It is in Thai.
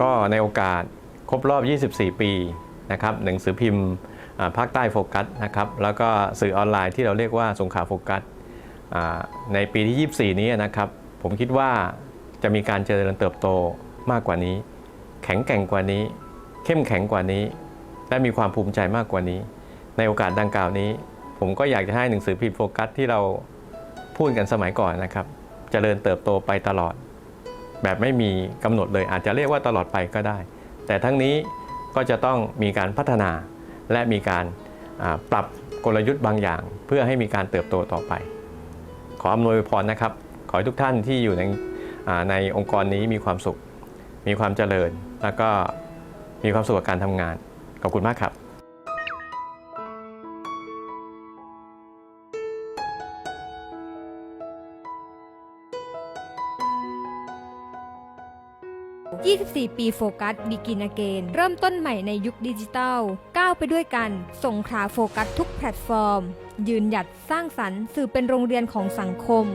ก็ในโอกาสครบรอบ 24 ปีนะครับหนังสือพิมพ์ภาคใต้โฟกัสนะครับแล้วก็สื่อออนไลน์ที่เราเรียกว่าสงขาโฟกัสในปีที่ 24 นี้นะครับ ผมคิดว่าจะมีการเจริญเติบโตมากกว่านี้ แข็งแกร่งกว่านี้ เข้มแข็งกว่านี้ และมีความภูมิใจมากกว่านี้ ในโอกาสดังกล่าวนี้ ผมก็อยากจะให้หนังสือพิมพ์โฟกัสที่เราพูดกันสมัยก่อนนะครับเจริญเติบโตไปตลอด แบบไม่มีกำหนดเลยอาจจะเรียกว่าตลอดไปก็ได้ แต่ทั้งนี้ก็จะต้องมีการพัฒนาและมีการปรับกลยุทธ์บางอย่าง เพื่อให้มีการเติบโตต่อไป ขออำนวยพรนะครับ ขอให้ทุกท่านที่อยู่ในในองค์กรนี้มีความสุข มีความเจริญ แล้วก็มีความสุขกับการทำงาน ขอบคุณมากครับ 24 ปีโฟกัสบิกินเกนเริ่มต้นใหม่ในยุคดิจิทัล ก้าวไปด้วยกัน ส่งขาโฟกัสทุกแพลตฟอร์ม ยืนหยัดสร้างสรรค์สื่อเป็นโรงเรียนของสังคม